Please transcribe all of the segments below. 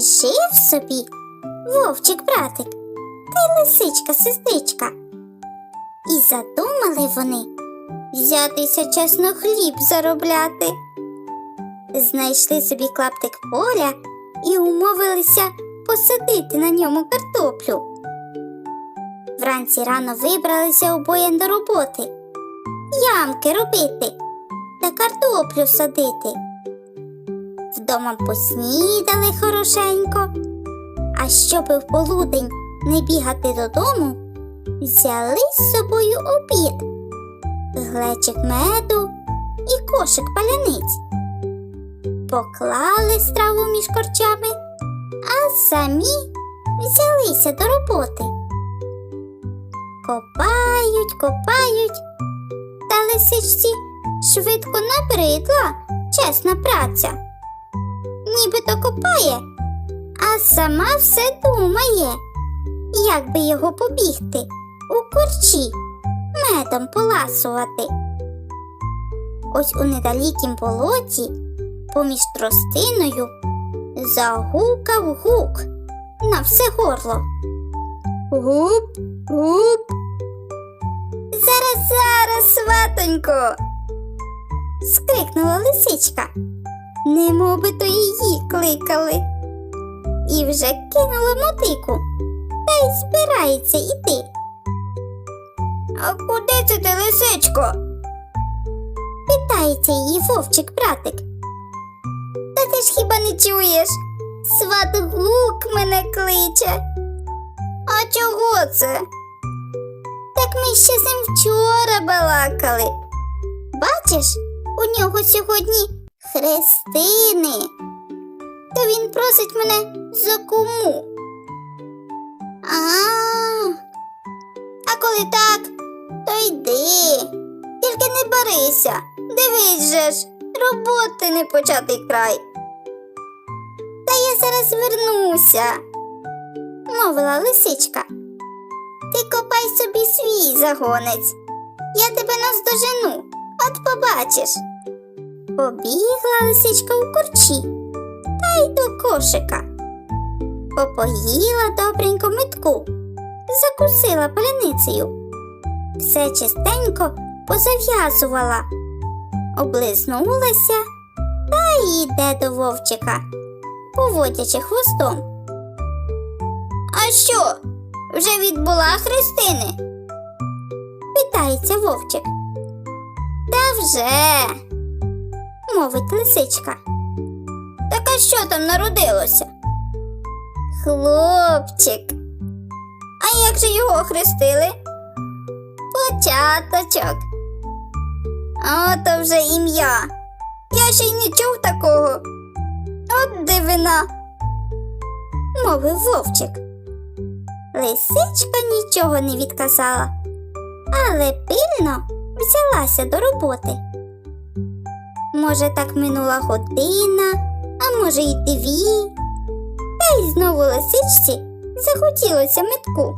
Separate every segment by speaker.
Speaker 1: Жив собі вовчик братик та й лисичка сестричка. І задумали вони взятися чесно хліб заробляти. Знайшли собі клаптик поля і умовилися посадити на ньому картоплю. Вранці рано вибралися обоє до роботи, ямки робити та картоплю садити. Вдома поснідали хорошенько, а щоби в полудень не бігати додому, взяли з собою обід, глечик меду і кошик паляниць. Поклали страву між корчами, а самі взялися до роботи. Копають, копають, та лисичці швидко набридла чесна праця нібито копає, а сама все думає, як би його побігти у корчі, медом поласувати. Ось у недалікім болоті, поміж тростиною, загукав гук на все горло. Гуп, гуп. Зараз, зараз, сватонько. скрикнула лисичка немов би то її кликали. І вже кинула мотику та й збирається йти. А куди це ти, лисичко? питається її вовчик братик. Та ти ж хіба не чуєш? Сват гук мене кличе. А чого це? Так ми ще з ним вчора балакали. Бачиш, у нього сьогодні Хрестини. То він просить мене за кому. А, а коли так, то йди. Тільки не барися. Дивись же ж, роботи не початий край. Та я зараз вернуся, мовила лисичка. Ти копай собі свій загонець. Я тебе наздожену, от побачиш. Побігла лисичка у корчі та й до кошика. Попоїла добренько метку, закусила паляницею. Все чистенько позав'язувала, облизнулася та й йде до вовчика, поводячи хвостом. А що? Вже відбула Христини? питається вовчик. Та вже мовить лисичка. Так а що там народилося? Хлопчик. А як же його хрестили? Початочок. Ото вже ім'я. Я ще й не чув такого. От дивина, мовив вовчик. Лисичка нічого не відказала, але пильно взялася до роботи. Може, так минула година, а може, й дві. Та й знову лисичці захотілося метку.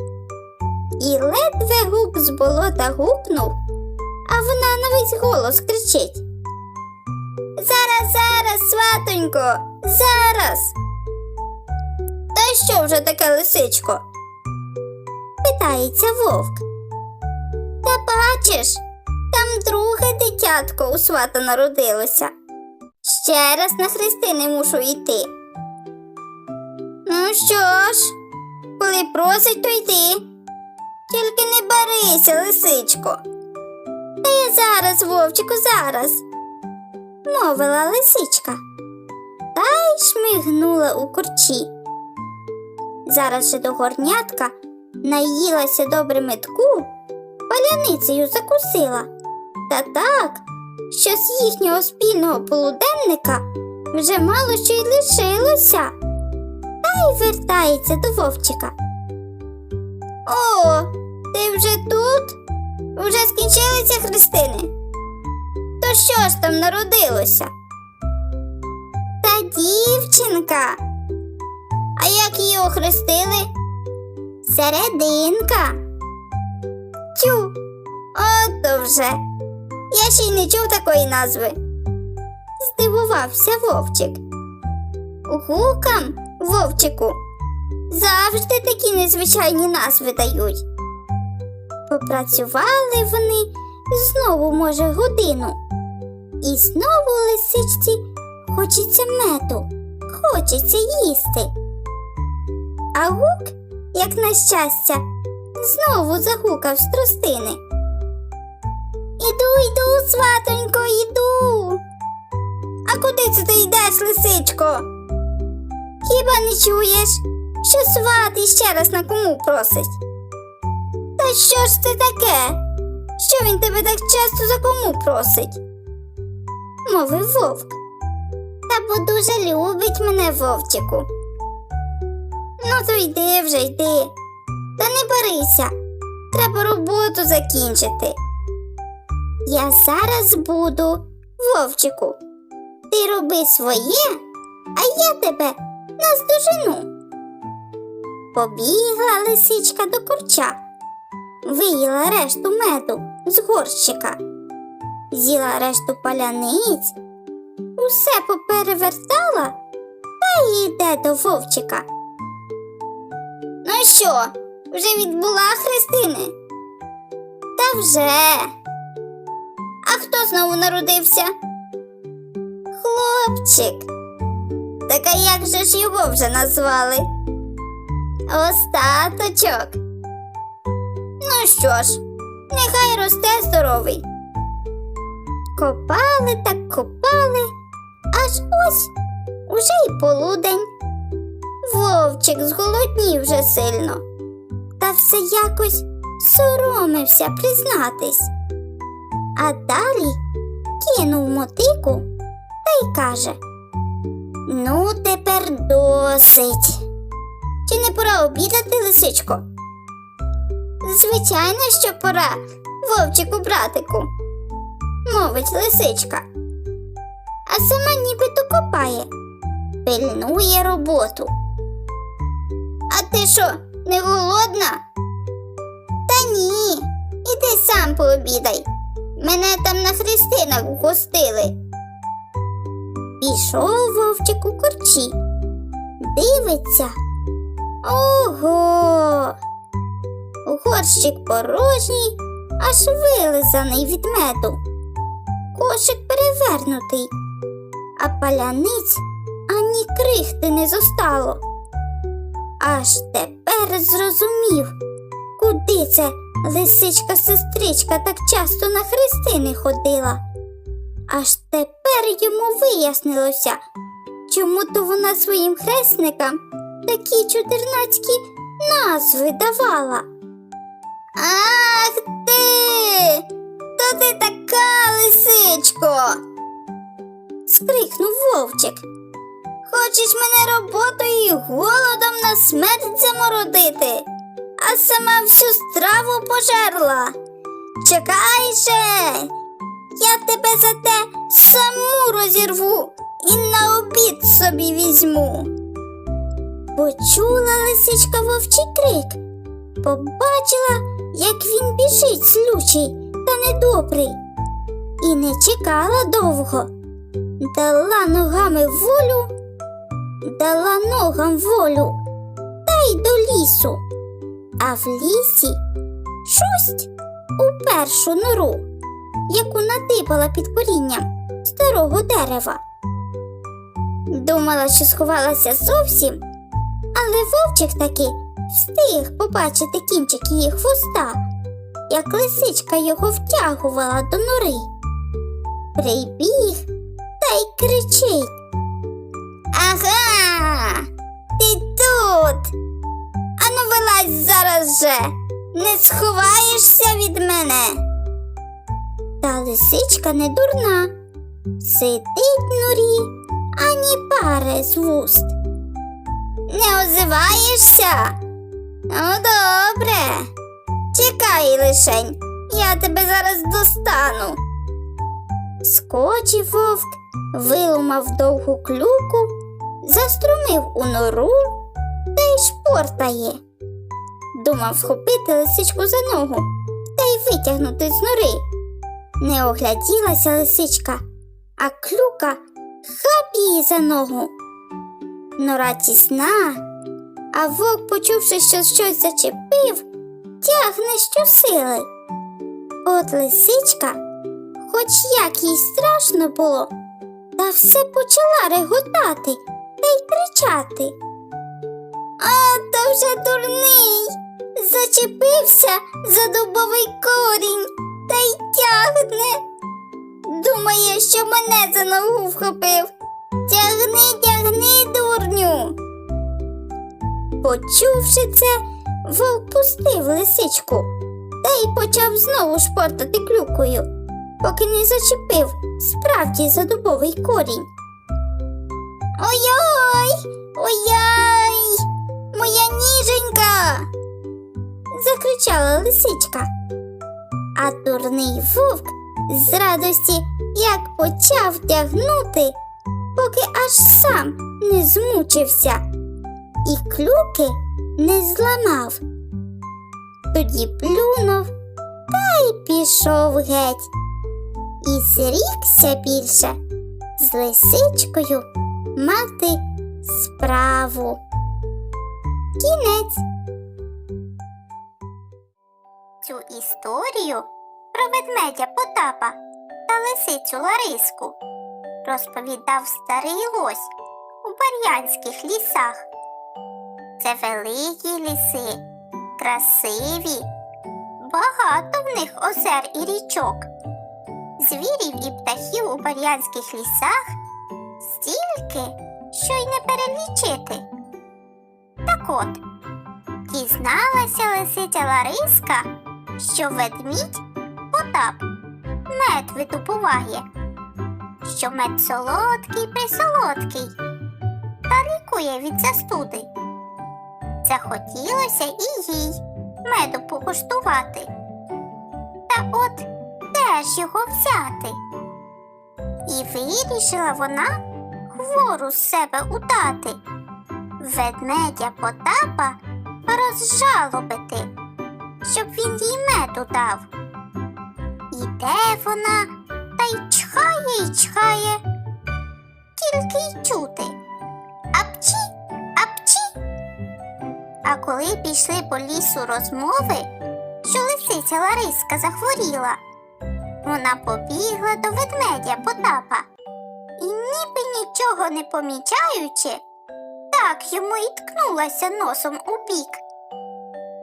Speaker 1: І ледве гук з болота гукнув, а вона на весь голос кричить. Зараз, зараз, сватонько, зараз. Та що вже таке лисичко? питається вовк. Та бачиш, дитятко у свата народилося. Ще раз на хрестини мушу йти. Ну що ж, коли просить, то йди. Тільки не барися, лисичко. Та я зараз, вовчику, зараз, мовила лисичка та й шмигнула у корчі. Зараз же до горнятка наїлася добре метку, паляницею закусила. Та так, що з їхнього спільного полуденника вже мало що й лишилося. Та й вертається до вовчика. О, ти вже тут? Вже скінчилися хрестини? То що ж там народилося? Та дівчинка. А як її охрестили? Серединка. Тю, ото вже. Я ще й не чув такої назви. Здивувався вовчик. Гукам, вовчику, завжди такі незвичайні назви дають. Попрацювали вони знову, може, годину. І знову лисичці хочеться меду, хочеться їсти. А гук, як на щастя, знову загукав з тростини. Іду, йду, сватонько, іду. А куди це ти йдеш, лисичко? Хіба не чуєш, що сват іще раз на кому просить? Та що ж це таке? Що він тебе так часто за кому просить? Мовив вовк. Та бо дуже любить мене вовчику. Ну, то йди вже йди. Та не барися. Треба роботу закінчити. Я зараз буду, вовчику. Ти роби своє, а я тебе наздожену. Побігла лисичка до корча, виїла решту меду з горщика, з'їла решту паляниць, усе поперевертала та йде до вовчика. Ну що, вже відбула хрестини? Та вже. А хто знову народився? Хлопчик. Так а як же ж його вже назвали? Остаточок. Ну що ж, нехай росте здоровий. Копали так копали, аж ось уже й полудень. Вовчик зголоднів вже сильно, та все якось соромився признатись. А далі кинув мотику та й каже: Ну, тепер досить. Чи не пора обідати, лисичко? Звичайно, що пора, вовчику братику, мовить лисичка. А сама нібито копає, пильнує роботу. А ти що, не голодна? Та ні, іди сам пообідай. Мене там на хрестинах гостили. Пішов вовчик у корчі. Дивиться. Ого. Горщик порожній, аж вилизаний від меду. Кошик перевернутий, а паляниць ані крихти не зостало. Аж тепер зрозумів, куди це лисичка-сестричка так часто на хрестини ходила. Аж тепер йому вияснилося, чому то вона своїм хресникам такі чудернацькі назви давала. Ах ти! То ти така лисичко. скрикнув вовчик. Хочеш мене роботою і голодом на смерть замородити, а сама всю страву пожерла. Чекай же, я тебе за те саму розірву і на обід собі візьму. Почула лисичка вовчий крик, побачила, як він біжить злючий та недобрий, і не чекала довго, дала ногами волю, дала ногам волю. Та й до лісу, а в лісі шусть у першу нору, яку надибала під корінням старого дерева. Думала, що сховалася зовсім, але вовчик таки встиг побачити кінчик її хвоста, як лисичка його втягувала до нори. Прибіг та й кричить. Ага, вилазь зараз же, не сховаєшся від мене. Та лисичка не дурна, сидить норі, ані пари з вуст. Не озиваєшся? Ну, добре. Чекай лишень, я тебе зараз достану. Скочив вовк, виломав довгу клюку, заструмив у нору та й шпортає. Думав схопити лисичку за ногу та й витягнути з нори. Не огляділася лисичка, а клюка хап її за ногу. Нора тісна, а вовк, почувши, що щось зачепив, тягне щосили. От лисичка, хоч як їй страшно було, та все почала реготати та й кричати. А то вже дурний, зачепився за дубовий корінь та й тягне. Думає, що мене за ногу вхопив. Тягни, тягни, дурню. Почувши це, вовк пустив лисичку та й почав знову шпортати клюкою, поки не зачепив справді за дубовий корінь. Ой-ой, ой-ой, моя ніженька. Закричала лисичка. А дурний вовк з радості як почав тягнути, поки аж сам не змучився і клюки не зламав. Тоді плюнув та й пішов геть. І зрікся більше з лисичкою мати справу. Кінець. Цю історію про ведмедя Потапа та лисицю Лариску розповідав старий лось у бар'янських лісах. Це великі ліси, красиві, багато в них озер і річок. Звірів і птахів у бар'янських лісах стільки, що й не перелічити. Так от, дізналася лисиця Лариска, що ведмідь Потап мед видобуває, що мед солодкий присолодкий та лікує від застуди. Захотілося і їй меду покуштувати. Та от де ж його взяти? І вирішила вона хвору з себе удати, ведмедя Потапа розжалобити, щоб він їй меду дав. Іде вона та й чхає й чхає, тільки й чути. Апчі, апчі. А коли пішли по лісу розмови, що лисиця Лариска захворіла, вона побігла до ведмедя Потапа і, ніби нічого не помічаючи, так йому і ткнулася носом у бік.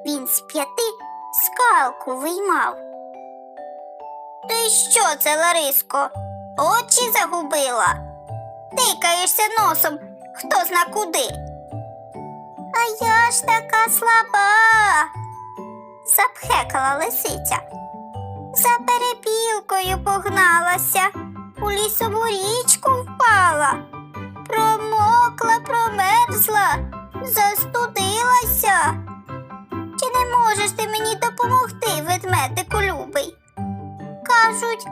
Speaker 1: Він з п'яти скалку виймав. Ти що це, Лариско? Очі загубила? Тикаєшся носом, хто зна куди. А я ж така слаба, запхекала лисиця. За перепілкою погналася, у лісову річку впала, промокла, промерзла, застудилася. Можеш ти мені допомогти, ведмедику любий? Кажуть,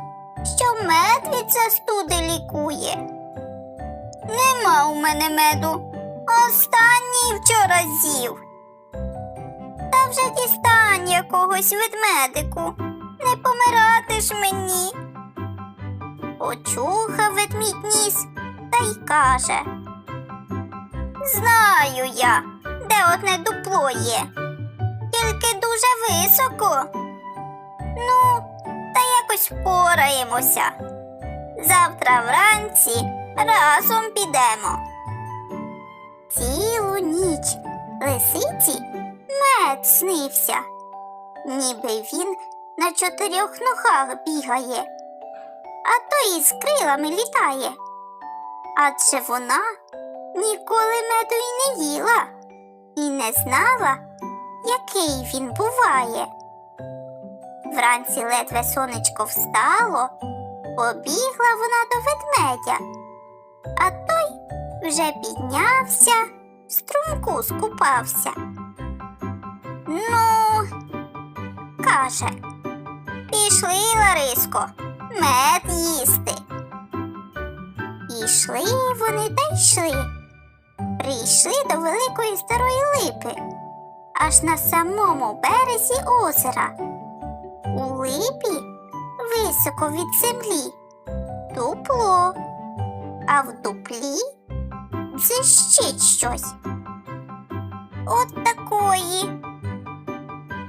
Speaker 1: що мед від застуди лікує. Нема у мене меду. Останній вчора з'їв. Та вже дістань якогось ведмедику. Не помирати ж мені. Почухав ведмідь ніс та й каже. Знаю я, де одне дупло є, тільки дуже високо. Ну, та якось впораємося. Завтра вранці разом підемо. Цілу ніч лисиці мед снився, ніби він на чотирьох ногах бігає, а то і з крилами літає. Адже вона ніколи меду й не їла і не знала, який він буває. Вранці ледве сонечко встало, побігла вона до ведмедя, а той вже піднявся, в струмку скупався. Ну, каже, пішли, Лариско, мед їсти. Ішли вони та йшли. Прийшли до великої старої липи, аж на самому березі озера. У липі високо від землі дупло, а в дуплі дзищить щось. От такої,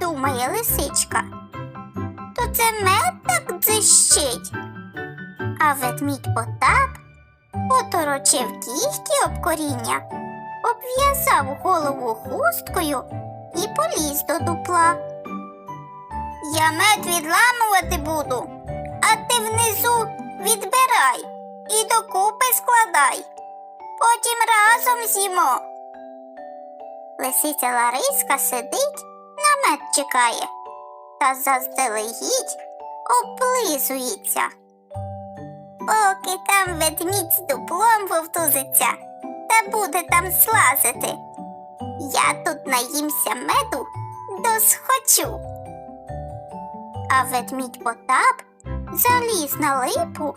Speaker 1: думає лисичка. То це мед так дзищить. А ведмідь Потап поторочив кіхті об коріння, обв'язав голову хусткою і поліз до дупла. Я мед відламувати буду, а ти внизу відбирай і докупи складай. Потім разом з'їмо. Лисиця Лариска сидить, на мед чекає та заздалегідь облизується. Поки там ведмідь з дуплом вовтузиться та буде там слазити. Я тут наїмся меду досхочу. А ведмідь Потап заліз на липу,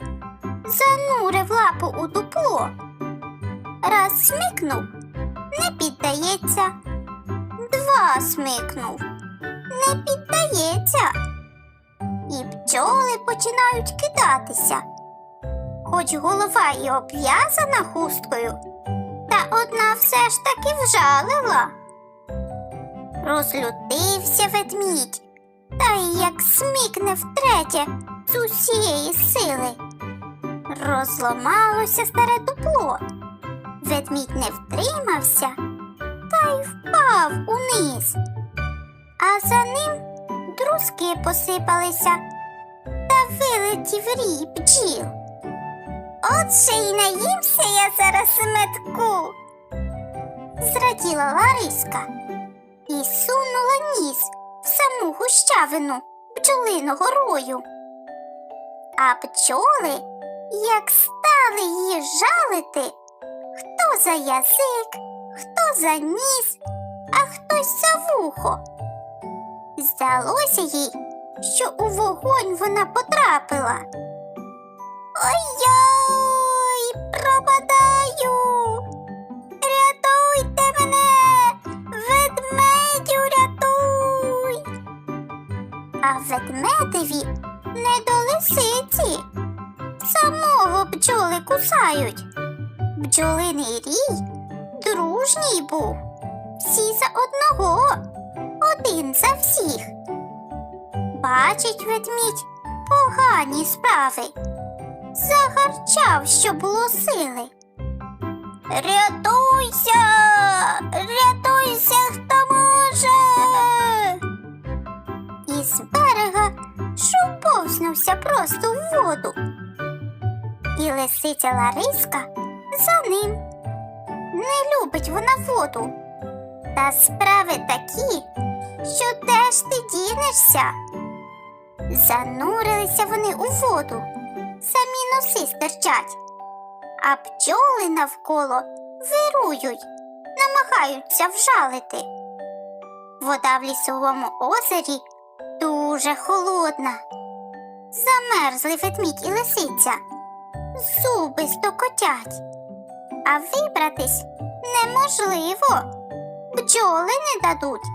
Speaker 1: занурив лапу у дупло. Раз смикнув, не піддається. Два смикнув, не піддається. І бджоли починають кидатися. Хоч голова і обв'язана хусткою, одна все ж таки вжалила. Розлютився ведмідь, та й як смикне втретє з усієї сили. Розломалося старе дупло. Ведмідь не втримався та й впав униз. А за ним друзки посипалися та вилетів рій бджіл. От ще й наїмся я зараз метку. Зраділа Лариска і сунула ніс в саму гущавину бджолиного рою. А бджоли, як стали її жалити, хто за язик, хто за ніс, а хтось за вухо. Здалося їй, що у вогонь вона потрапила. Ой-ой, пропадаю. А ведмедеві не до лисиці. Самого бджоли кусають. Бджолиний рій дружній був. Всі за одного, один за всіх. Бачить ведмідь погані справи загарчав, що було сили. Рятуйся, рятуйся, хто може. З берега шуповзнувся просто в воду. І лисиця Лариска за ним. Не любить вона воду. Та справи такі, що теж ти дінешся. Занурилися вони у воду самі носи стирчать, а бджоли навколо вирують, намагаються вжалити. Вода в лісовому озері дуже холодна. Замерзли ведмідь і лисиця, зуби стокотять, а вибратись неможливо, бджоли не дадуть.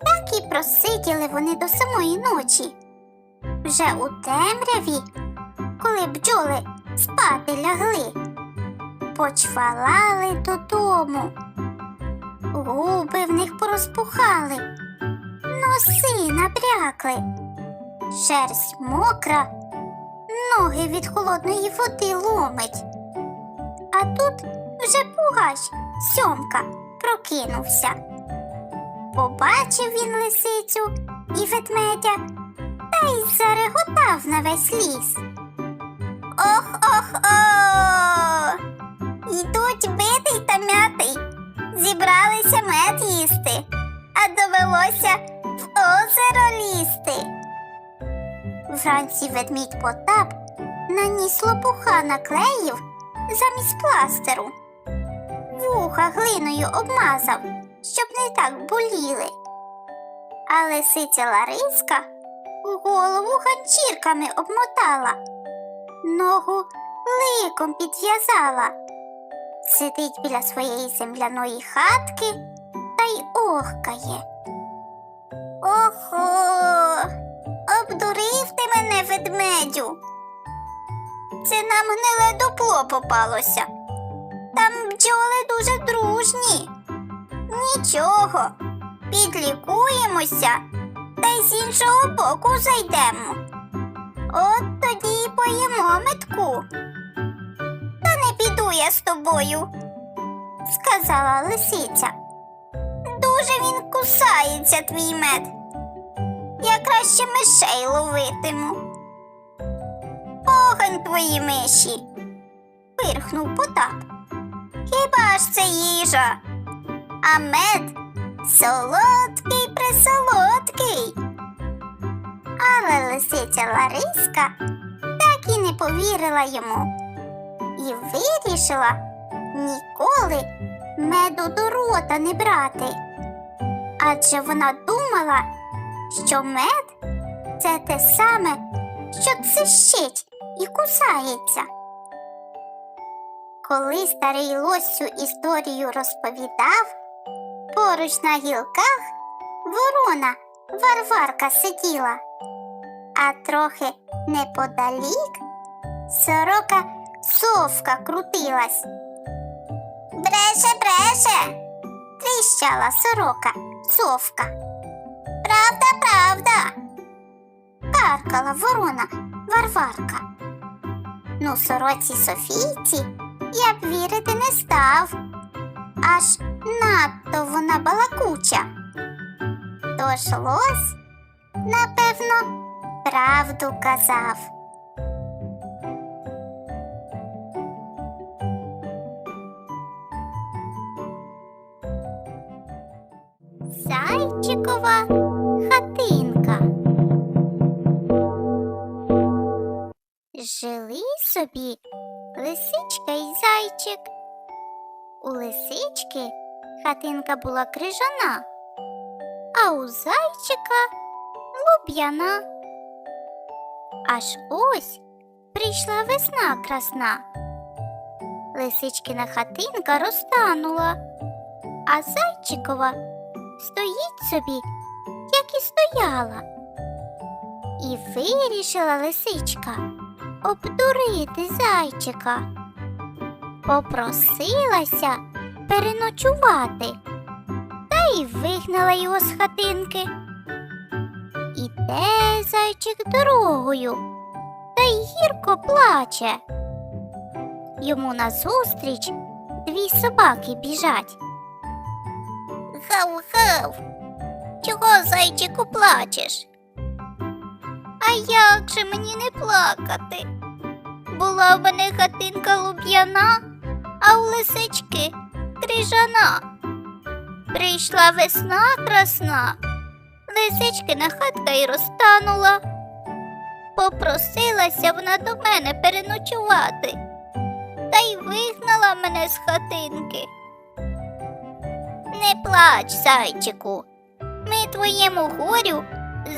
Speaker 1: Так і просиділи вони до самої ночі. Вже у темряві коли бджоли спати лягли, почвалали додому, губи в них порозпухали, носи набрякли, шерсть мокра, ноги від холодної води ломить. А тут вже пугач сьомка прокинувся. Побачив він лисицю і ведмедя та й зареготав на весь ліс. Ох ох ох. Йдуть битий та м'ятий. Зібралися мед їсти, а довелося в озеро лізти. Вранці ведмідь Потап наніс лопуха наклеїв замість пластеру. вуха глиною обмазав, щоб не так боліли. А лисиця Лариска голову ганчірками обмотала, ногу ликом підв'язала, сидить біля своєї земляної хатки та й охкає. Ведмедю. Це нам гниле дупло попалося. Там бджоли дуже дружні. Нічого, підлікуємося та й з іншого боку зайдемо. От тоді й поїмо метку. Та не піду я з тобою, сказала лисиця. Дуже він кусається, твій мед. Я краще мишей ловитиму. Огонь твої миші. пирхнув Потап. Хіба ж це їжа? А мед солодкий присолодкий. Але лисиця Лариска так і не повірила йому і вирішила ніколи меду до рота не брати. Адже вона думала, що мед це те саме, що цищить і кусається. Коли старий лось цю історію розповідав, поруч на гілках ворона Варварка сиділа, а трохи неподалік сорока совка крутилась. Бреше, бреше, тріщала сорока совка. Правда, правда. Каркала ворона Варварка. Ну, сороці Софійці я б вірити не став. Аж надто вона балакуча. Тож лось, напевно, правду казав. Жили собі лисичка і зайчик. У лисички хатинка була крижана, а у зайчика луб'яна. Аж ось прийшла весна красна. Лисичкина хатинка розтанула, а зайчикова стоїть собі, як і стояла. І вирішила лисичка обдурити зайчика. Попросилася переночувати та й вигнала його з хатинки. Іде зайчик дорогою та й гірко плаче. Йому назустріч дві собаки біжать. Гав-гав, чого зайчику плачеш? Як же мені не плакати? Була в мене хатинка луб'яна, а у лисички крижана. Прийшла весна красна, лисичкина хатка й розтанула. Попросилася вона до мене переночувати, та й вигнала мене з хатинки. Не плач, зайчику, ми твоєму горю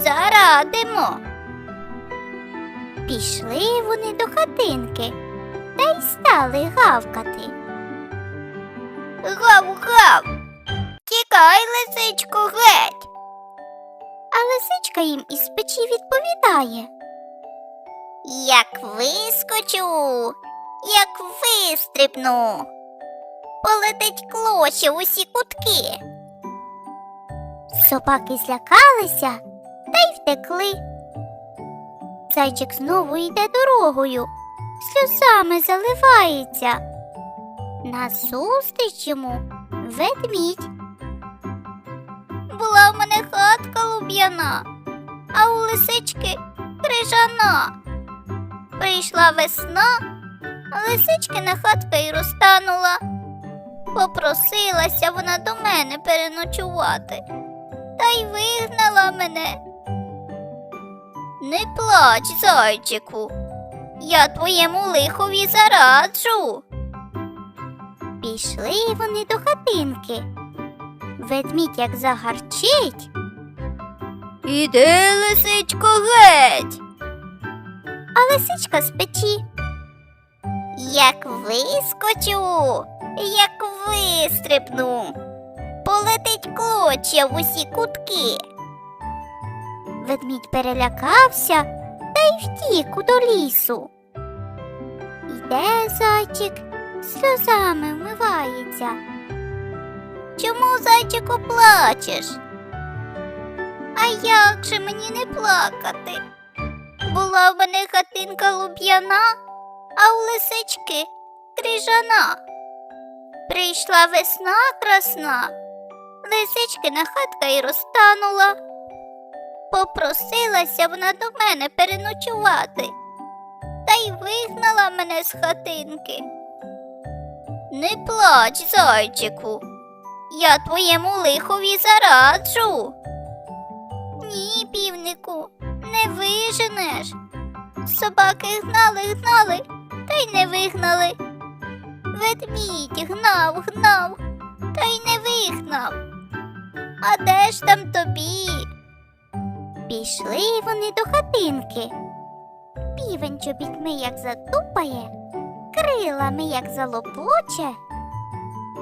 Speaker 1: зарадимо. Пішли вони до хатинки та й стали гавкати. Гав-гав, тікай, лисичко, геть. А лисичка їм із печі відповідає. Як вискочу, як вистрибну, полетить клоча в усі кутки. Собаки злякалися та й втекли. Зайчик знову йде дорогою, сльозами заливається. Назустріч йому ведмідь. Була в мене хатка луб'яна, а у лисички крижана. Прийшла весна, а лисичкина хатка й розтанула. Попросилася вона до мене переночувати, та й вигнала мене. Не плач, зайчику, я твоєму лихові зараджу. Пішли вони до хатинки. Ведмідь як загарчить. Іди, лисичко, геть. А лисичка з печі. Як вискочу, як вистрибну, полетить клочя в усі кутки. Ведмідь перелякався та й втік до лісу. Йде зайчик, сльозами вмивається. Чому, зайчику, плачеш? А як же мені не плакати? Була в мене хатинка луб'яна, а у лисички крижана. Прийшла весна красна, лисичкина хатка й розтанула. Попросилася вона до мене переночувати, та й вигнала мене з хатинки. Не плач, зайчику, я твоєму лихові зараджу. Ні, півнику, не виженеш. Собаки гнали, гнали, та й не вигнали. Ведмідь гнав, гнав, та й не вигнав. А де ж там тобі? Пішли вони до хатинки. Півень чобітьми як затупає, крилами як залопоче,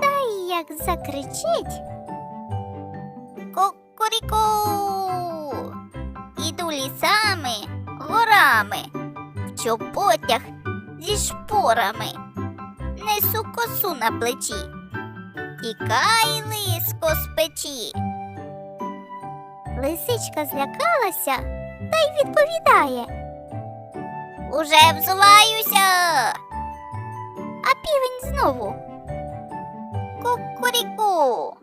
Speaker 1: та й як закричить. Кукуріку. Іду лісами, горами, в чоботях зі шпорами, несу косу на плечі. Тікай, лиско з печі. Лисичка злякалася та й відповідає. Уже взуваюся. А півень знову. Кукуріку.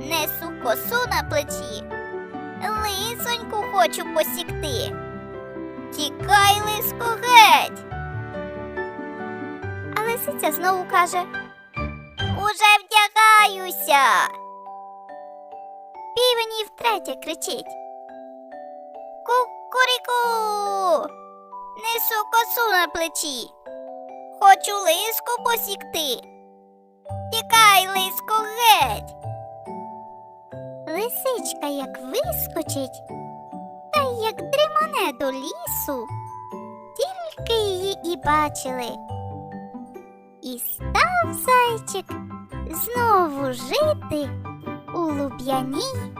Speaker 1: Несу косу на плечі. Лисоньку хочу посікти. Тікай, лиско, геть. А лисиця знову каже Уже вдягаюся. Півень і втретє кричить. Кукуріку. Несу косу на плечі. Хочу лиску посікти. Тікай, лиско, геть. Лисичка як вискочить, та як дрімане до лісу, тільки її і бачили. І став зайчик знову жити у луб'яній